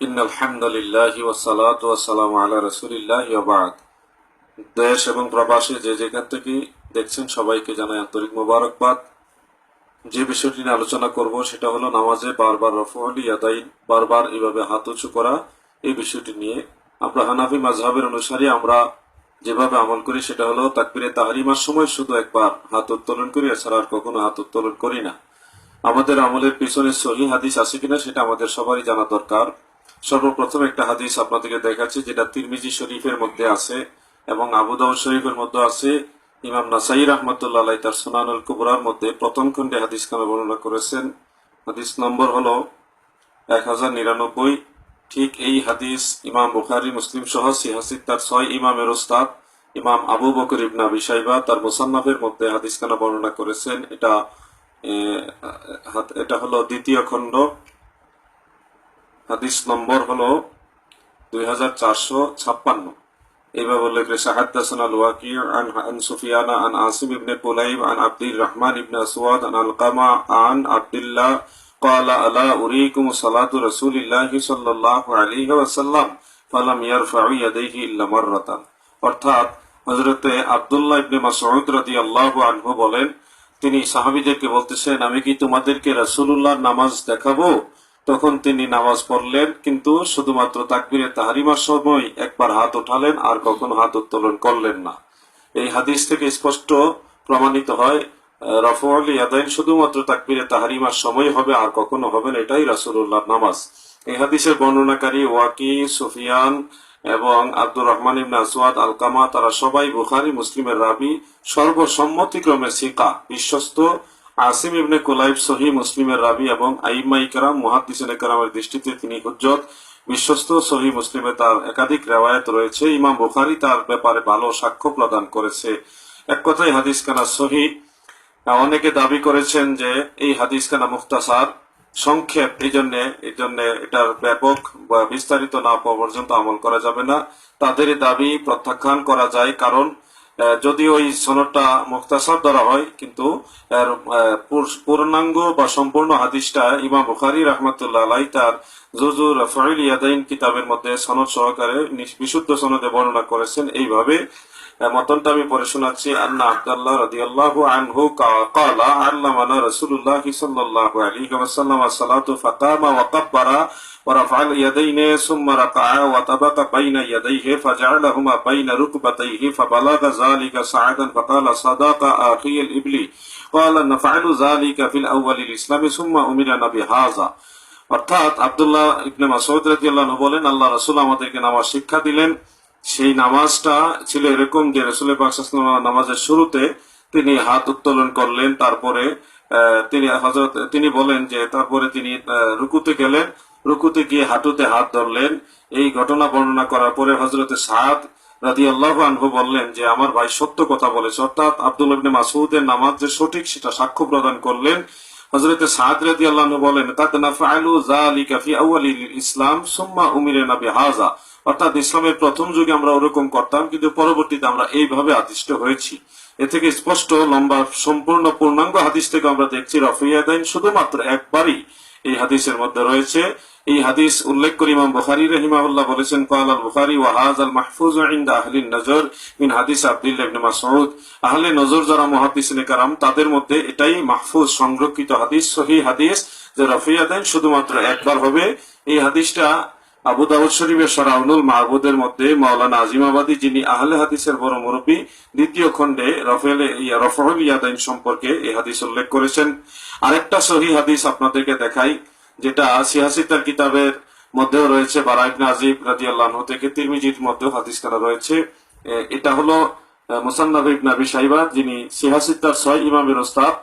In আলহামদুলিল্লাহ ওয়াসালাত ওয়াসালাম আলা রসুলিল্লাহ বাদ। দেশ এবং প্রবাসী যে যেখান থেকে দেখছেন সবাইকে জানাই আন্তরিক মোবারকবাদ। যে বিষয়টি নিয়ে আলোচনা করব সেটা হলো নামাজে বারবার রফলি ইয়াদাইন বারবার এভাবে হাত উঁচু করা, এই বিষয়টি নিয়ে। আমরা হানাফি মাঝহাবের অনুসারী আমরা যেভাবে আমল করি সেটা হলো তাকবিরে তাহারিমার সময় শুধু একবার হাত উত্তোলন করি, এছাড়া আর কখনো হাত উত্তোলন করি না। আমাদের আমলের পিছনে সহি হাদিস আছে কিনা সেটা আমাদের সবারই জানা দরকার। সর্বপ্রথম একটা হাদিস আপনাদেরকে দেখাচ্ছি, যেটা তিরমিজি শরীফের মধ্যে আছে এবং আবু দাউদ শরীফের মধ্যে আছে। ইমাম নাসাই রহমতুল্লাহ তার সোনানুল কুবরার মধ্যে প্রথম খণ্ডে হাদিস খানা বর্ণনা করেছেন। হাদিস নম্বর হলো এক হাজার নিরানব্বই। ঠিক এই হাদিস ইমাম বুখারি, মুসলিম সহ সিহাসিদ তার ছয় ইমামের ওস্তাদ, ইমাম আবু বকর ইবনা বিসাইবা তার মোসান্নাফের মধ্যে হাদিস খানা বর্ণনা করেছেন। এটা এটা হলো দ্বিতীয় খণ্ড। হাদিস নম্বর হলো দুই হাজার চারশো ছাপ্পান্ন এইভাবে উল্লেখ রয়েছে হাদ্দাসানা লুয়াকি আন আন সুফিয়ানা আন আসিম ইবনে কুলাইব আন আব্দুর রহমান ইবনে আসওয়াদ আন আলকামা আন আব্দুল্লাহ قال ألا أريكم صلاة رسول الله صلى الله عليه وسلم فلم يرفع يديه إلا مرة অর্থাৎ হজরতে আব্দুল্লাহ ইবনে মাসউদ রাদিয়াল্লাহু আনহু বলেন তিনি সাহাবীদেরকে বলতেছেন আমি কি তোমাদেরকে রাসূলুল্লাহর নামাজ দেখাবো তখন তিনি নামাজ পড়লেন, কিন্তু শুধুমাত্র তাকবীরে তাহারিমার সময় একবার হাত উঠালেন আর কখনো হাত উত্তোলন করলেন না। এই হাদিস থেকে স্পষ্ট প্রমাণিত হয় শুধুমাত্র তাকবীরে তাহারিমার সময় হবে আর কখনো এটাই রাসূলুল্লাহর নামাজ। এই হাদিসের বর্ণনাকারী ওয়াকি, সুফিয়ান এবং আব্দুর রহমান আলকামা, তারা সবাই বুখারী, মুসলিমের রাবি সর্বসম্মতিক্রমে সিকা, বিশ্বস্ত আসিম ইবনে কুলাইব সহি মুসলিমের রাবি এবং আইম্মা ইকরাম মুহাদ্দিসিন ইকরামের দৃষ্টিতে তিনি হুজ্জত, বিশ্বস্ত সহি মুসলিমে তার একাধিক রেওয়ায়ত রয়েছে। ইমাম বুখারী তার ব্যাপারে ভালো সাক্ষ্য প্রদান করেছে। এক কথায় হাদিস খানা সহি অনেকে দাবি করেছেন যে এই হাদিস খানা মুখতাসার সংক্ষেপ এই জন্য এই জন্য এটার ব্যাপক বা বিস্তারিত না পাওয়া পর্যন্ত আমল করা যাবে না। তাদের দাবি প্রত্যাখ্যান করা যায়, কারণ যদি ওই সনদটা মুক্তাসর ধরা হয়, কিন্তু পূর্ণাঙ্গ বা সম্পূর্ণ হাদিসটা ইমা বুখারি রহমতুল্লাহ আলাই তার জুজুর ফাইল ইয়াদাইন কিতাবের মধ্যে সনদ সহকারে বিশুদ্ধ সনদে বর্ণনা করেছেন। এইভাবে মতনটা আমি পড়ে শোনাচ্ছি আন্না আব্দুল্লাহ রাদিয়াল্লাহু আনহু কা- ক্বালা আল্লামানা রাসূলুল্লাহ সাল্লাল্লাহু আলাইহি ওয়াসাল্লাম সালাতু ফাকামা ওয়া কাব্বারা ورفع اليدين ثم ركع وطبق بين يديه فجعلهما بين ركبتيه فبلغ ذلك صعدا فقال صدق آخي الإبل قال نفعل ذلك في الأول الإسلام ثم أمرنا بهذا অর্থাৎ আব্দুল্লাহ ইবনে মাসউদ রাদিয়াল্লাহু আনহু বলেন আল্লাহ রাসূল আমাদেরকে নামাজ শিক্ষা দিলেন সেই নামাজটা ছিল এরকম যে রাসূল পাক সাল্লাল্লাহু আলাইহি ওয়াসাল্লাম নামাজের শুরুতে তিনি হাত উত্তোলন করলেন, তারপরে তিনি হযরত, তিনি বলেন যে তারপরে তিনি রুকুতে গেলেন, রুকুতে গিয়ে হাঁটুতে হাত ধরলেন। এই ঘটনা বর্ণনা করার পরে হজরতে সাদ রাদি আল্লাহ আনহু বললেন যে, আমার ভাই সত্য কথা বলেছে। অর্থাৎ আব্দুল মাসুদের নামাজ যে সঠিক সেটা সাক্ষ্য প্রদান করলেন। হজরতে সাদ বলেন ইসলাম, সুম্মা অর্থাৎ ইসলামের প্রথম যুগে আমরা ওরকম করতাম, কিন্তু পরবর্তীতে আমরা এইভাবে আদিষ্ট হয়েছি। এ থেকে স্পষ্ট, লম্বা, সম্পূর্ণ পূর্ণাঙ্গ হাদিস থেকে আমরা দেখছি, রফিয়া দিন শুধুমাত্র একবারই এই হাদিসের মধ্যে রয়েছে এই হাদিস উল্লেখ করে ইমাম বুখারী রহিমাহুল্লাহ বলেছেন قال البخاري وهذا المحفوظ عند اهل النظر من حديث عبد الله بن مسعود আহলে নজর যারা মুহাদ্দিসিনে কারাম তাদের মধ্যে এটাই মাহফুজ সংরক্ষিত হাদিস সহি হাদিস যে রফিয়াদাইন শুধুমাত্র একবার হবে এই হাদিসটা আবু দাউদ শরীফের সরাউনুল মাহবুদের মধ্যে মাওলানা আজিমাবাদী যিনি আহলে হাদিসের বড় মুরব্বী দ্বিতীয় খণ্ডে রফেল রফহুল ইয়াদাইন সম্পর্কে এই হাদিস উল্লেখ করেছেন আরেকটা সহি হাদিস আপনাদেরকে দেখাই যেটা সিহাসিতার কিতাবের মধ্যেও রয়েছে, বারা নাজিব রাজি আল্লাহন থেকে তিরমিজির মধ্যেও হাদিস করা রয়েছে। এটা হলো মুসান্নাফ ইবনে আবি শাইবা যিনি সিহাসিতার ছয় ইমামের ওস্তাদ।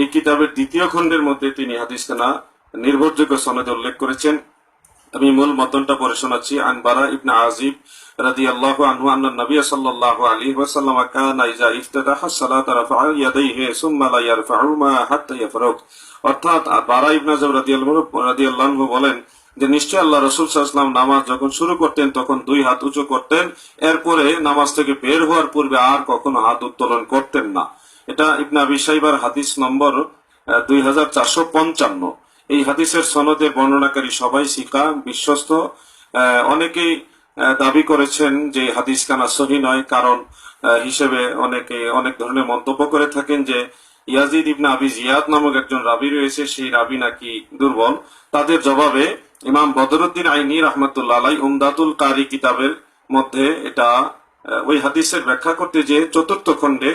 এই কিতাবের দ্বিতীয় খণ্ডের মধ্যে তিনি হাদিস খানা নির্ভরযোগ্য সনদে উল্লেখ করেছেন। আমি মূল মতনটা পড়ে শোনাচ্ছি। আন বারা ইবনে আজিব রাদিয়াল্লাহু আনহু আন্না নবী সাল্লাল্লাহু আলাইহি ওয়াসাল্লাম কানা ইজা ইফতাতাহা অর্থাৎ বারা ইবনে রাদিয়াল্লাহু রাদিয়াল্লাহু বলেন যে নিশ্চয় আল্লাহ রসুল নামাজ যখন শুরু করতেন, তখন দুই হাত উঁচু করতেন। এরপরে নামাজ থেকে বের হওয়ার পূর্বে আর কখনো হাত উত্তোলন করতেন না। এটা ইবনে আবি সাইবার হাদিস নম্বর দুই হাজার চারশো পঞ্চান্ন। এই হাদিসের সনদে বর্ণনাকারী সবাই সিকা বিশ্বস্ত। অনেকেই দাবি করেছেন যে হাদিস কানা সহি নয়, কারণ হিসেবে অনেকে অনেক ধরনের মন্তব্য করে থাকেন যে ইয়াজিদ ইবনে আবি জিয়াদ নামক একজন রাবি রয়েছে, সেই রাবি নাকি দুর্বল। তাদের জবাবে ইমাম বদরুদ্দিন আইনি রহমতুল্লাহ আলাই উমদাতুল কারি কিতাবের মধ্যে এটা ওই হাদিসের ব্যাখ্যা করতে যে চতুর্থ খণ্ডে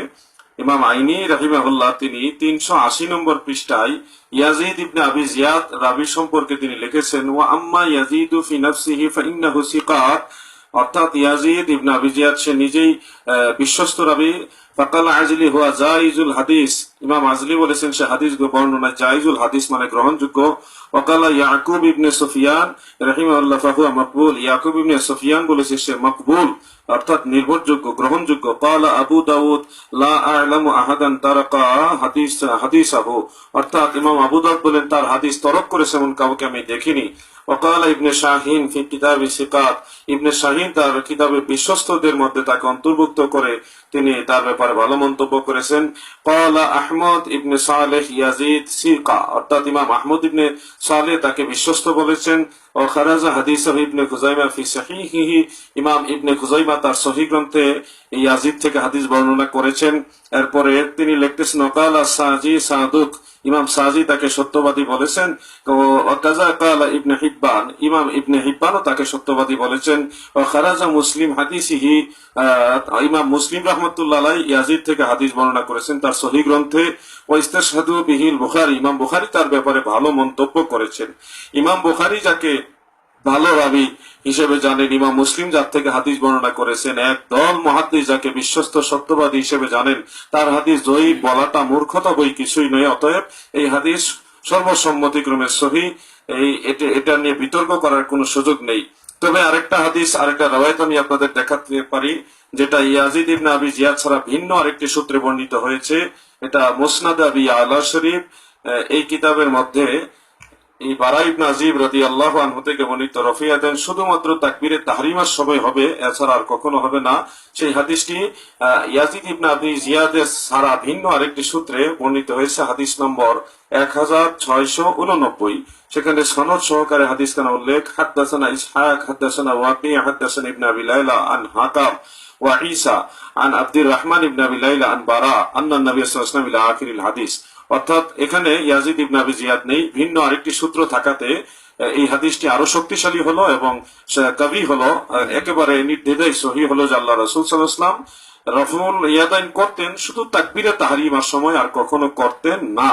ইমাম আইনি রাহিমাহুল্লাহ তিনি তিনশো আশি নম্বর পৃষ্ঠায় ইয়াজিদ ইবনে আবি জিয়াদ রাবি সম্পর্কে তিনি লিখেছেন, ওয়া আম্মা ইয়াজিদু ফি নাফসিহি ফাইন্নাহু সিকাত। অর্থাৎ ইয়াজিদ ইবনে আবি জিয়াদ সে নিজেই বিশ্বস্ত রাবি। ফাকাল আজলি জাইজুল হাদিস। ইমাম আজলি বলেছেন, সে হাদিস বর্ণনা জাইজুল হাদিস মানে গ্রহণযোগ্য। ওকালা ইয়াকুব ইবনে ফাহুয়া মকবুল। ইয়াকুব ইবনে বলেছে, সে মকবুল, অর্থাৎ নির্ভরযোগ্য, গ্রহণযোগ্য। কালা আবু দাউদ, লা আহাদান হাদিস হাদিস আহু অর্থাৎ ইমাম আবু দাউদ বলেন, তার হাদিস তরক করেছে এমন কাউকে আমি দেখিনি। ওকালা ইবনে শাহিন ফি কিতাব সিকাত। ইবনে শাহিন তার কিতাবের বিশ্বস্তদের মধ্যে তাকে অন্তর্ভুক্ত করে তিনি তার ব্যাপারে ব্যাপারে ভালো মন্তব্য করেছেন। কলা আহমদ ইবনে সালেহ ইয়াজিদ সিকা অর্থাৎ ইমাম আহমদ ইবনে সালে তাকে বিশ্বস্ত বলেছেন। ও খারাজা হাদিস ইবনে খুজাইমা ফি সাহিহি ইমাম ইবনে খুজাইমা তার সহি গ্রন্থে ইয়াজিদ থেকে হাদিস বর্ণনা করেছেন। এরপরে তিনি লেখতেছেন অকালা সাজি সাদুক ইমাম সাজি তাকে সত্যবাদী বলেছেন ইবনে হিব্বান, ইমাম ইবনে হিব্বানও তাকে সত্যবাদী বলেছেন। ও খারাজা মুসলিম হাদিসিহি ইমাম মুসলিম রহমতুল্লাহ ইয়াজিদ থেকে হাদিস বর্ণনা করেছেন তার সহি গ্রন্থে, ও ইস্তাসাদু বিহিল বুখারি, ইমাম বুখারি তার ব্যাপারে ভালো মন্তব্য করেছেন। ইমাম বুখারি যাকে ভালো রাবি হিসেবে জানেন ইমাম মুসলিম, যার থেকে হাদিস বর্ণনা করেছেন, এক দল মহাদিস যাকে বিশ্বস্ত সত্যবাদী হিসেবে জানেন, তার হাদিস জয়ী বলাটা মূর্খতা বই কিছুই নয়, অতএব এই হাদিস সর্বসম্মতিক্রমে সহি, এই এটা- নিয়ে বিতর্ক করার কোনো সুযোগ নেই। তবে আরেকটা হাদিস, আরেকটা রবায়ত আমি আপনাদের দেখাতে পারি, যেটা ইয়াজিদ ইবনে আবি জিয়াদ ছাড়া ভিন্ন আরেকটি সূত্রে বর্ণিত হয়েছে, এটা মুসনাদ আবি আলা শরীফ এই কিতাবের মধ্যে এই বারা ইবনে আজিব রাদি আল্লাহ আনহু থেকে বর্ণিত রফিয়া দেন শুধুমাত্র তাকবীরে তাহরিমার সময় হবে এছাড়া আর কখনো হবে না সেই হাদিসটি আহ, ইয়াজিদ ইবনে আবি জিয়াদের সারা ভিন্ন আরেকটি সূত্রে বর্ণিত হয়েছে হাদিস নম্বর এক হাজার ছয়শ উননব্বই সেখানে সনদ সহকারে হাদিস খানা উল্লেখ হাদ্দাসানা ইসহাক হাদ্দাসানা ওয়াকি হাদ্দাসানা ইবনে আবি লাইলা আন হাকাম وعيسى عن عبد الرحمن بن ابي ليلى عن براء ان النبي صلى الله عليه وسلم الى اخر الحديث অর্থাৎ এখানে ইয়াজিদ ইবনে আবি জিয়াদ নেই। ভিন্ন আরেকটি সূত্র থাকাতে এই হাদিসটি আরও শক্তিশালী হলো এবং কবি হলো একেবারে নির্দ্বিধায় সহি হলো যে আল্লাহ রসুল সাল্লাহাম রফমুল ইয়াদাইন করতেন, শুধু তাকবিরে তাহারিমার সময় আর কখনো করতেন না।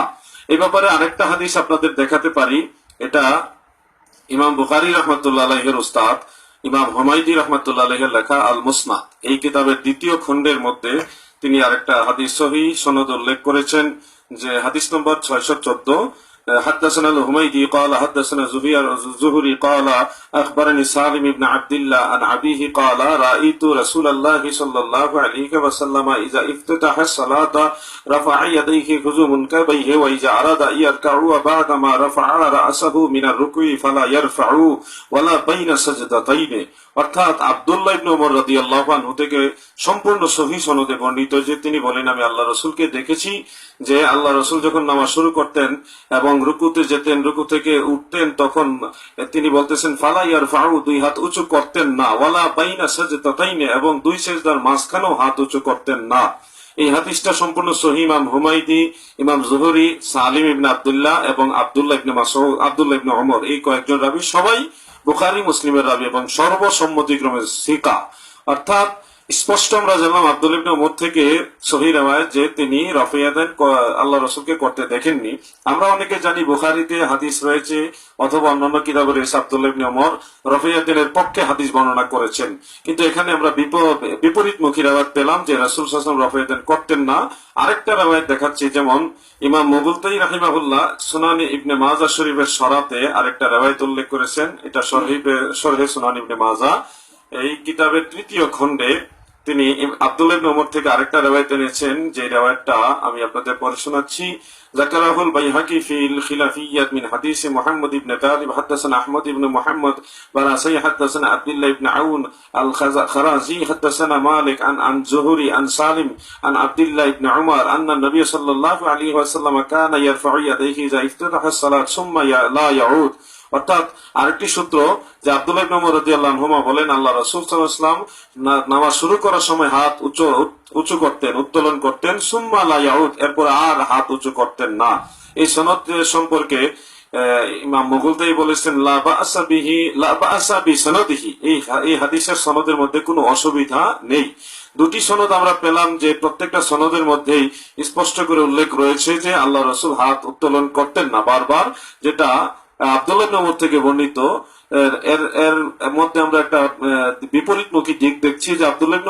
এ ব্যাপারে আরেকটা হাদিস আপনাদের দেখাতে পারি। এটা ইমাম বুখারি রহমতুল্লাহ আলহের উস্তাদ, ইমাম হমাইদি রহমতুল্লাহ আলহের লেখা আল মুসনাদ এই কিতাবের দ্বিতীয় খণ্ডের মধ্যে তিনি আরেকটা হাদিস সহি সনদ উল্লেখ করেছেন। যে হাদিস নম্বর ছয়শো চোদ্দ حدثنا الهميدي قال حدثنا زهير زهري قال أخبرني سالم بن عبد الله عن أبيه قال رأيت رسول الله صلى الله عليه وسلم إذا افتتح الصلاة رفع يديه خزو منكبيه وإذا أراد أن يركع بعدما رفع رأسه من الركوع فلا يرفع ولا بين سجدتين অর্থাৎ আব্দুল্লাহ ইবনে ওমর রাদিয়াল্লাহু আনহু থেকে সম্পূর্ণ সহি সনদে বর্ণিত যে তিনি বলেন আমি আল্লাহ রসুলকে দেখেছি যে আল্লাহ রসুল যখন নামাজ শুরু করতেন এবং রুকুতে যেতেন, রুকু থেকে উঠতেন, তখন তিনি বলতেছেন ফালাইয়ার ফাউ দুই হাত উঁচু করতেন না। ওয়ালা বাইনা সাজদাতাইনে, এবং দুই সেজদার মাঝখানেও হাত উঁচু করতেন না। এই হাদিসটা সম্পূর্ণ সহি। ইমাম হুমাইদি ইমাম জুহরি, সালিম ইবনে আব্দুল্লাহ এবং আব্দুল্লাহ ইবনে মাসউদ, আব্দুল্লাহ ইবনে ওমর, এই কয়েকজন রাবি সবাই বুখারি, মুসলিমের রাবি এবং সর্বসম্মতিক্রমে সিকা। অর্থাৎ স্পষ্ট আমরা জানলাম আব্দুল ইবনে ওমর থেকে সহি রেওয়ায়ত যে তিনি রফিয়াদান আল্লাহ রসুলকে করতে দেখেননি। আমরা অনেকে জানি বুখারিতে হাদিস রয়েছে অথবা অন্যান্য কিতাবে রয়েছে আব্দুল ইবনে ওমর রফিয়াদিনের পক্ষে হাদিস বর্ণনা করেছেন। কিন্তু এখানে আমরা বিপ- বিপরীতমুখী রেওয়ায়ত পেলাম যে রাসুল সাসম রফিয়াদান করতেন না। আরেকটা রেওয়ায়ত দেখাচ্ছি, যেমন ইমাম মুগুলতাই রাহিমাহুল্লাহ সুনানি ইবনে মাজা শরীফের সরাতে আরেকটা রেওয়ায়ত উল্লেখ করেছেন। এটা শরীফে শরহে সুনানি ইবনে মাজা। এই কিতাবের তৃতীয় খণ্ডে তিনি আবদুল্লাহ ওমর থেকে আরেকটা রেওয়ায়ত এনেছেন, যে রেওয়ায়তটা আমি আপনাদের পড়ে শোনাচ্ছি। জাকারাহুল বাইহাকি ফিল খিলাফিয়াত মিন হাদিস ইবনে তালিব আহমদ ইবনে রাসাই আব্দুল্লাহ ইবনে আউন আল খারাজি মালিক আন আন জুহুরি আন সালিম, আন আব্দুল্লাহ ইবনে আন নবী সাল্লাল্লাহু আলাইহি ওয়াসাল্লাম কানা সালাত, সুম্মা লা ইয়াউদ। অর্থাৎ আরেকটি সূত্র যে রাদিয়াল্লাহু বলেন, আল্লাহ রাসূল সাল্লাল্লাহু আলাইহি ওয়াসাল্লাম না- নামাজ শুরু করার সময় হাত উঁচু উঁচু করতেন, উত্তোলন করতেন, সুম্মা লা এরপর আর হাত উঁচু করতেন না। এই সনদ সম্পর্কে ইমাম মুগলদাই বলেছেন সনদিহি এই হাদিসের সনদের মধ্যে কোনো অসুবিধা নেই। দুটি সনদ আমরা পেলাম যে প্রত্যেকটা সনদের মধ্যেই স্পষ্ট করে উল্লেখ রয়েছে যে আল্লাহ রসুল হাত উত্তোলন করতেন না বারবার, যেটা আব্দুল্লাহ নমর থেকে বর্ণিত, এর এর মধ্যে আমরা একটা দিক দেখছি যে আব্দুল্লাহ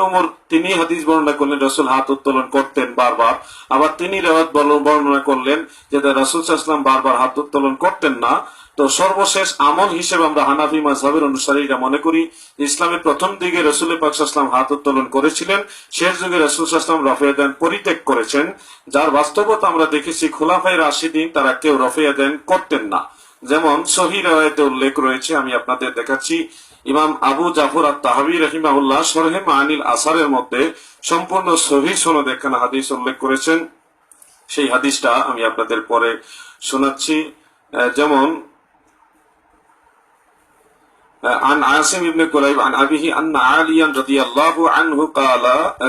তিনি হাদিস বর্ণনা করলেন, রসুল হাত উত্তোলন করতেন বারবার। আবার তিনি রেওয়াত বর্ণনা করলেন যে রসুল বারবার হাত উত্তোলন করতেন না। তো সর্বশেষ আমল হিসেবে আমরা হানাফি মাঝহের অনুসারীরা মনে করি, ইসলামের প্রথম দিকে রসুল পাকসাল্লাম হাত উত্তোলন করেছিলেন, শেষ যুগে রসুল ইসলাম রফিয়াদান পরিত্যাগ করেছেন, যার বাস্তবতা আমরা দেখেছি খোলাফাই রাশিদিন তারা কেউ রফিয়াদান করতেন না। যেমন সহি রায়তে উল্লেখ রয়েছে আমি আপনাদের দেখাচ্ছি ইমাম আবু জাফর আর তাহাবি রহিমাউল্লাহ সরহে মানিল আসারের মধ্যে সম্পূর্ণ সহি সনদ একখানা হাদিস উল্লেখ করেছেন সেই হাদিসটা আমি আপনাদের পরে শোনাচ্ছি আহ, যেমন عن عاصم بن كليب عن أبيه أن عليا رضي الله عنه قال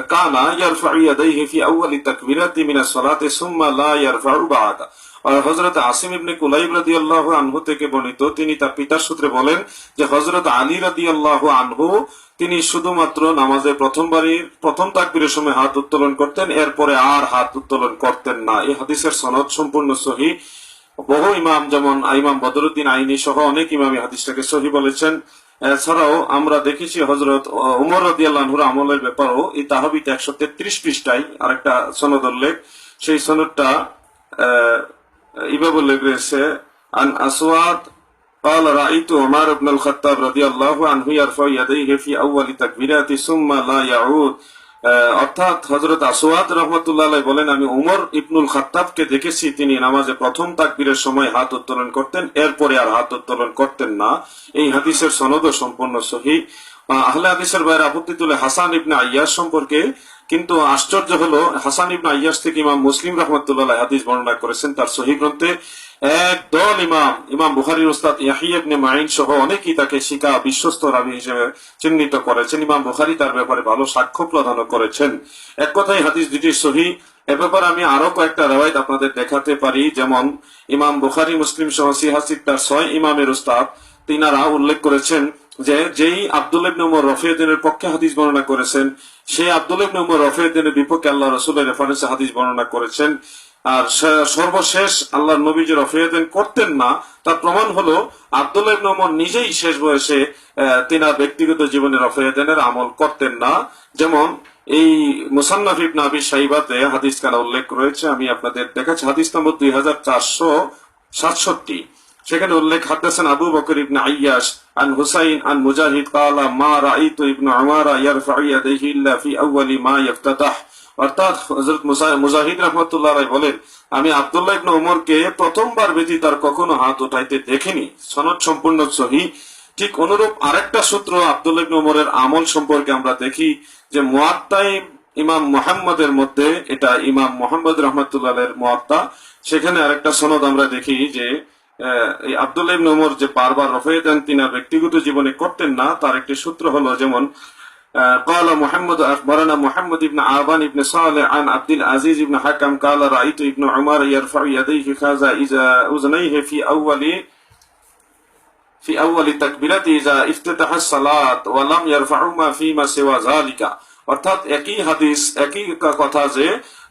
كان يرفع يديه في أول تكبيرة من الصلاة ثم لا يرفع بعد আর হজরত আসিম ইবনে কুলাইব রাদি আল্লাহ আনহু থেকে বর্ণিত, তিনি তার পিতার সূত্রে বলেন যে হজরত আলী রাদি আল্লাহ আনহু, তিনি শুধুমাত্র নামাজের প্রথমবারই প্রথম তাকবীরের সময় হাত উত্তোলন করতেন, এরপরে আর হাত উত্তোলন করতেন না। এই হাদিসের সনদ সম্পূর্ণ সহি। বহু ইমাম, যেমন ইমাম বদরুদ্দিন আইনি সহ অনেক ইমাম হাদিসটাকে সহি বলেছেন। এছাড়াও আমরা দেখেছি হজরত উমর রদিয়াল্লাহুর আমলের ব্যাপারেও এই তাহবিতে একশো তেত্রিশ পৃষ্ঠায় আরেকটা সনদ উল্লেখ। সেই সনদটা আহ, এইভাবে উল্লেখ রয়েছে আন আসওয়াদ قال رأيت عمر بن الخطاب رضي الله عنه يرفع يديه في أول تكبيرات ثم لا يعود আহ, অর্থাৎ হজরত আসওয়াদ রহমতুল্লাহ আলাই বলেন আমি উমর ইবনুল খাত্তাবকে দেখেছি তিনি নামাজে প্রথম তাকবীরের সময় হাত উত্তোলন করতেন এরপরে আর হাত উত্তোলন করতেন না এই হাদিসের সনদও সম্পূর্ণ সহি আহ, আহলে হাদিসের বাইরে আপত্তি তুলে হাসান ইবনে আইয়াস সম্পর্কে কিন্তু আশ্চর্য হলো, হাসান ইবনে আইয়াস থেকে ইমাম মুসলিম রহমতুল্লাহ হাদিস বর্ণনা করেছেন, তার সহি গ্রন্থে এক দল ইমাম ইমাম বুখারির উস্তাদ ইয়াহিয়া ইবনে মাইন সহ অনেকেই তাকে শিকা, বিশ্বস্ত রাবি হিসেবে চিহ্নিত করেছেন। ইমাম বুখারি তার ব্যাপারে ভালো সাক্ষ্য প্রদান করেছেন। এক কথাই হাদিস দুটি সহি, এ ব্যাপারে আমি আরও কয়েকটা রেওয়ায়ত আপনাদের দেখাতে পারি। যেমন, ইমাম বুখারি, মুসলিম সহ সিহাসিক তার ছয় ইমামের উস্তাদ, তিনারা উল্লেখ করেছেন যে যেই আব্দুল ইবনে রফিউদ্দিনের পক্ষে হাদিস বর্ণনা করেছেন, সেই আব্দুল উমর রফিউদ্দিনের বিপক্ষে আল্লাহ রসুলের রেফারেন্সে হাদিস বর্ণনা করেছেন। আর সর্বশেষ আল্লাহ নবী যে রফিউদ্দিন করতেন না, তার প্রমাণ হলো আব্দুল ইবনে উমর নিজেই শেষ বয়সে তিনার ব্যক্তিগত জীবনে রফিউদ্দিনের আমল করতেন না। যেমন এই মুসান্নাফ ইবনে আবি সাইবাতে হাদিস কানা উল্লেখ রয়েছে, আমি আপনাদের দেখাচ্ছি হাদিস নম্বর দুই হাজার চারশো সাতষট্টি। সেখানে উল্লেখ হাদাসান আবু বকর ইবনে আইয়াস আন হুসাইন আন মুজাহিদ قال ما রাআইতু ইবনে উমারা ইয়ারফাউ ইয়াদাইহি ইল্লা ফি আউয়ালি মা ইফতাতাহ অর্থাৎ হযরত মুসা- মুজাহিদ রাহমাতুল্লাহ আলাইহি বলেন আমি আব্দুল্লাহ ইবনে উমরকে প্রথমবার ব্যতীত আর কখনো হাত উঠাইতে দেখিনি সনদ সম্পূর্ণ সহি ঠিক অনুরূপ আরেকটা সূত্র আব্দুল্লাহ ইবনে উমরের আমল সম্পর্কে আমরা দেখি যে মুয়াত্তাই ইমাম মোহাম্মদের মধ্যে এটা ইমাম মোহাম্মদ রহমতুল্লাহের মুয়াত্তা সেখানে আরেকটা সনদ আমরা দেখি যে আহ, এই আব্দুল্লাহ ইবনে উমর যে বারবার রফে দেন তিনি আর ব্যক্তিগত জীবনে করতেন না তার একটি সূত্র হলো যেমন آه، قال محمد أخبرنا محمد بن عابان بن صالح عن عبد العزيز بن حكم قال رأيت ابن عمر يرفع يديه خازا إذا أذنيه في أول في أول تكبيرته إذا افتتح الصلاة ولم يرفعهما فيما سوى ذلك অর্থাৎ একই হাদিস একই ক- কথা যে আহ,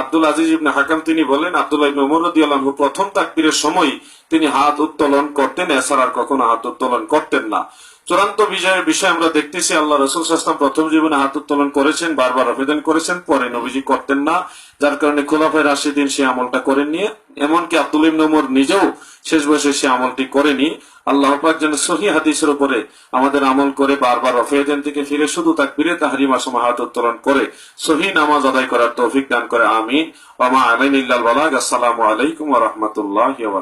আব্দুল আজিজ ইবনে হাকাম তিনি বলেন, আব্দুল্লাহ ইবনে উমর রাদিয়াল্লাহু প্রথম তাকবীরের সময় তিনি হাত উত্তোলন করতেন, এছাড়া আর কখনো হাত উত্তোলন করতেন না। চূড়ান্ত বিজয়ের বিষয় আমরা দেখতেছি, আল্লাহ রসুল সাস্তাম প্রথম জীবনে হাত উত্তোলন করেছেন, বারবার আবেদন করেছেন, পরে নবীজি করতেন না, যার কারণে খোলাফের রাশিদিন সে আমলটা করেননি এমনকি আব্দুল ইবনে উমর নিজেও শেষ বয়সে সে আমলটি করেনি আল্লাহ পাক যেন সহি হাদিসের উপরে আমাদের আমল করে বারবার রফেদিন থেকে ফিরে শুধু তাকবীরে তাহরিমা সময় হাত উত্তোলন করে সহি নামাজ আদায় করার তৌফিক দান করে আমিন। ওমা আমিন ইল্লাল বালাগ। আসসালামু আলাইকুম ওয়া রাহমাতুল্লাহি ওয়া